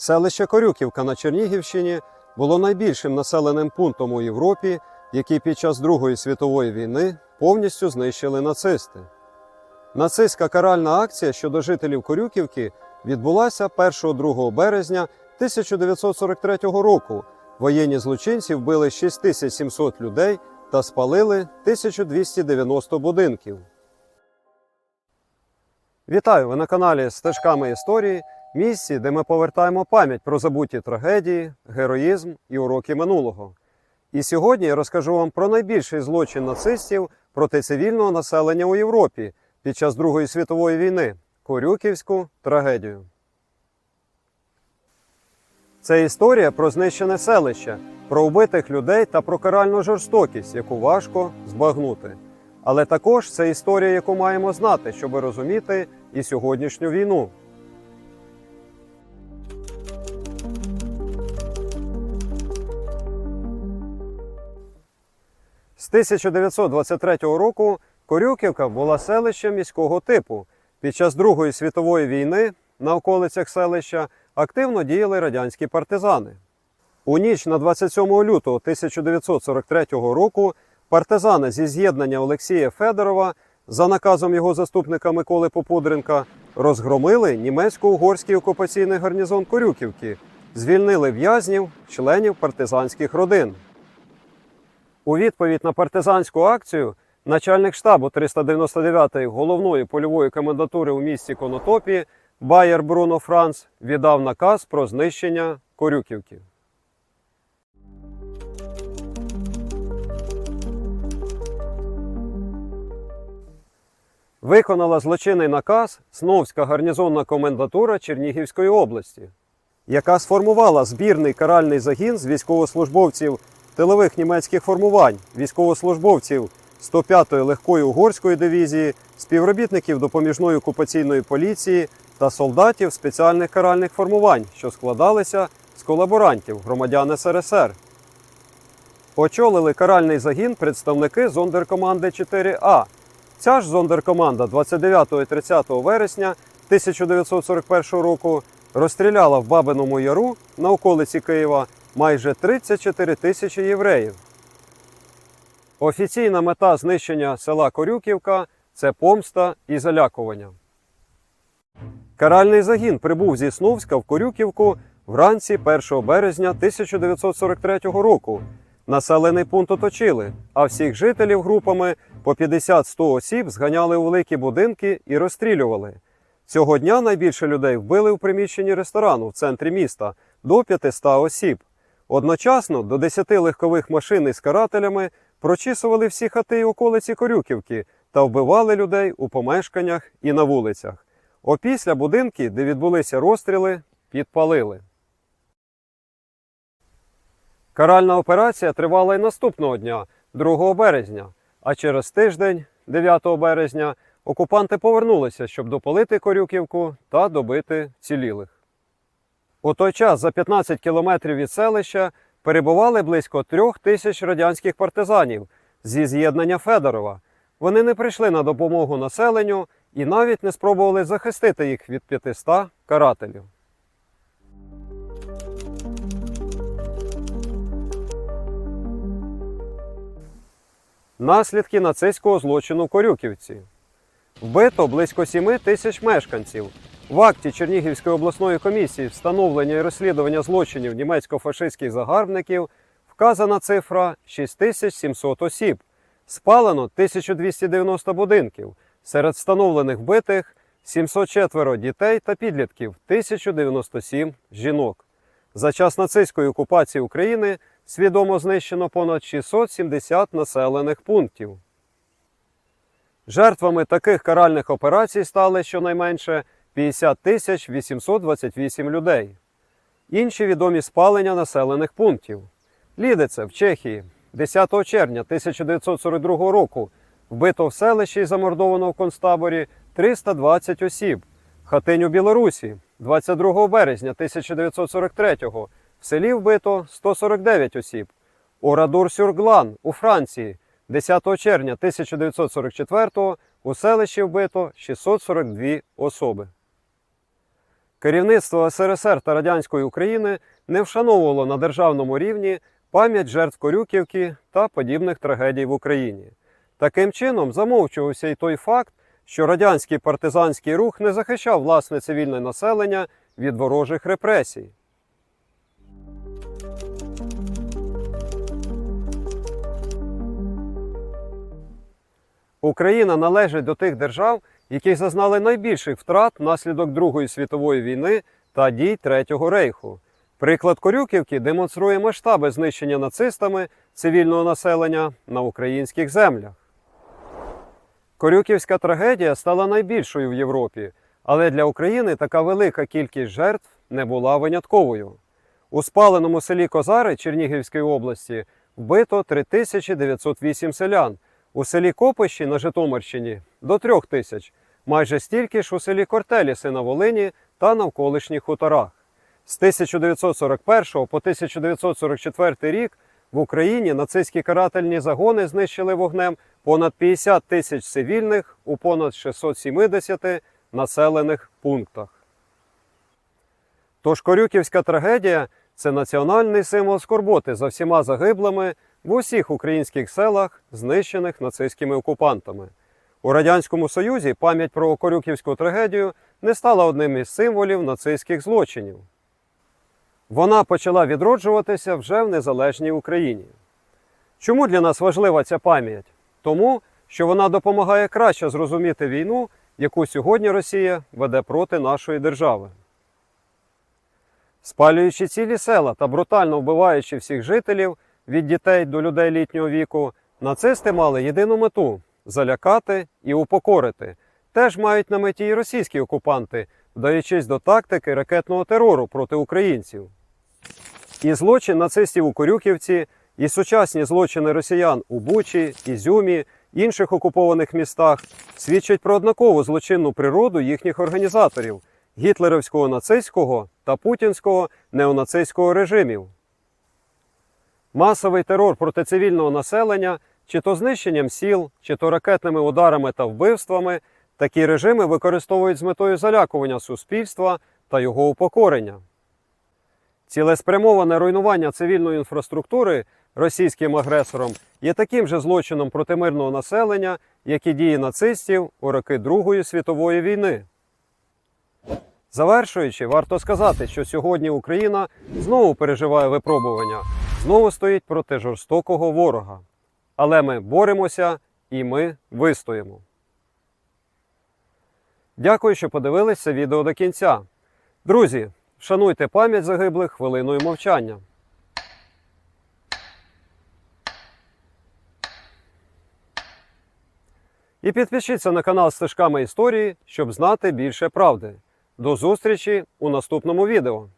Селище Корюківка на Чернігівщині було найбільшим населеним пунктом у Європі, який під час Другої світової війни повністю знищили нацисти. Нацистська каральна акція щодо жителів Корюківки відбулася 1-2 березня 1943 року. Воєнні злочинці вбили 6700 людей та спалили 1290 будинків. Вітаю! Ви на каналі Стежками історії, місці, де ми повертаємо пам'ять про забуті трагедії, героїзм і уроки минулого. І сьогодні я розкажу вам про найбільший злочин нацистів проти цивільного населення у Європі під час Другої світової війни Корюківську трагедію. Це історія про знищене селище, про вбитих людей та про каральну жорстокість, яку важко збагнути. Але також це історія, яку маємо знати, щоб розуміти і сьогоднішню війну. З 1923 року Корюківка була селищем міського типу. Під час Другої світової війни на околицях селища активно діяли радянські партизани. У ніч на 27 лютого 1943 року партизани зі з'єднання Олексія Федорова за наказом його заступника Миколи Попудренка розгромили німецько-угорський окупаційний гарнізон Корюківки, звільнили в'язнів, членів партизанських родин. У відповідь на партизанську акцію начальник штабу 399-ї головної польової комендатури у місті Конотопі Байер Бруно Франц віддав наказ про знищення Корюківки. Виконала злочинний наказ Сновська гарнізонна комендатура Чернігівської області, яка сформувала збірний каральний загін з військовослужбовців тилових німецьких формувань, військовослужбовців 105-ї легкої угорської дивізії, співробітників допоміжної окупаційної поліції та солдатів спеціальних каральних формувань, що складалися з колаборантів громадян СРСР. Очолили каральний загін представники зондеркоманди 4А. Ця ж зондеркоманда 29 і 30 вересня 1941 року розстріляла в Бабиному Яру на околиці Києва майже 34 тисячі євреїв. Офіційна мета знищення села Корюківка це помста і залякування. Каральний загін прибув зі Сновська в Корюківку вранці 1 березня 1943 року. Населений пункт оточили, а всіх жителів групами по 50-100 осіб зганяли у великі будинки і розстрілювали. Цього дня найбільше людей вбили в приміщенні ресторану в центрі міста до 500 осіб. Одночасно до 10 легкових машин із карателями прочісували всі хати й околиці Корюківки та вбивали людей у помешканнях і на вулицях. Опісля будинки, де відбулися розстріли, підпалили. Каральна операція тривала й наступного дня, 2 березня, а через тиждень, 9 березня, окупанти повернулися, щоб допалити Корюківку та добити цілілих. У той час за 15 кілометрів від селища перебували близько трьох тисяч радянських партизанів зі з'єднання Федорова. Вони не прийшли на допомогу населенню і навіть не спробували захистити їх від 500 карателів. Наслідки нацистського злочину в Корюківці. Вбито близько 7 тисяч мешканців. В акті Чернігівської обласної комісії встановлення і розслідування злочинів німецько-фашистських загарбників вказана цифра 6700 осіб. Спалено 1290 будинків. Серед встановлених вбитих 704 дітей та підлітків, 1097 жінок. За час нацистської окупації України свідомо знищено понад 670 населених пунктів. Жертвами таких каральних операцій стали щонайменше 50 тисяч 828 людей. Інші відомі спалення населених пунктів. Лідице в Чехії 10 червня 1942 року вбито в селищі і замордовано в концтаборі 320 осіб. Хатинь у Білорусі 22 березня 1943 в селі вбито 149 осіб. Орадур-Сюрглан у Франції 10 червня 1944 у селищі вбито 642 особи. Керівництво СРСР та Радянської України не вшановувало на державному рівні пам'ять жертв Корюківки та подібних трагедій в Україні. Таким чином замовчувався й той факт, що радянський партизанський рух не захищав власне цивільне населення від ворожих репресій. Україна належить до тих держав, які зазнали найбільших втрат внаслідок Другої світової війни та дій Третього рейху. Приклад Корюківки демонструє масштаби знищення нацистами цивільного населення на українських землях. Корюківська трагедія стала найбільшою в Європі, але для України така велика кількість жертв не була винятковою. У спаленому селі Козари Чернігівської області вбито 3908 селян, у селі Копищі на Житомирщині до 3 тисяч, майже стільки ж у селі Кортеліси на Волині та навколишніх хуторах. З 1941 по 1944 рік в Україні нацистські карательні загони знищили вогнем понад 50 тисяч цивільних у понад 670 населених пунктах. Тож Корюківська трагедія це національний символ скорботи за всіма загиблими в усіх українських селах, знищених нацистськими окупантами. У Радянському Союзі пам'ять про Корюківську трагедію не стала одним із символів нацистських злочинів. Вона почала відроджуватися вже в незалежній Україні. Чому для нас важлива ця пам'ять? Тому, що вона допомагає краще зрозуміти війну, яку сьогодні Росія веде проти нашої держави. Спалюючи цілі села та брутально вбиваючи всіх жителів від дітей до людей літнього віку, нацисти мали єдину мету залякати і упокорити. Теж мають на меті і російські окупанти, вдаючись до тактики ракетного терору проти українців. І злочин нацистів у Корюківці, і сучасні злочини росіян у Бучі, Ізюмі, інших окупованих містах свідчать про однакову злочинну природу їхніх організаторів гітлерівського нацистського та путінського неонацистського режимів. Масовий терор проти цивільного населення, чи то знищенням сіл, чи то ракетними ударами та вбивствами, такі режими використовують з метою залякування суспільства та його упокорення. Цілеспрямоване руйнування цивільної інфраструктури російським агресором є таким же злочином проти мирного населення, як і дії нацистів у роки Другої світової війни. Завершуючи, варто сказати, що сьогодні Україна знову переживає випробування, знову стоїть проти жорстокого ворога. Але ми боремося і ми вистоїмо. Дякую, що подивились це відео до кінця. Друзі, вшануйте пам'ять загиблих хвилиною мовчання. І підпишіться на канал Стежками історії, щоб знати більше правди. До зустрічі у наступному відео.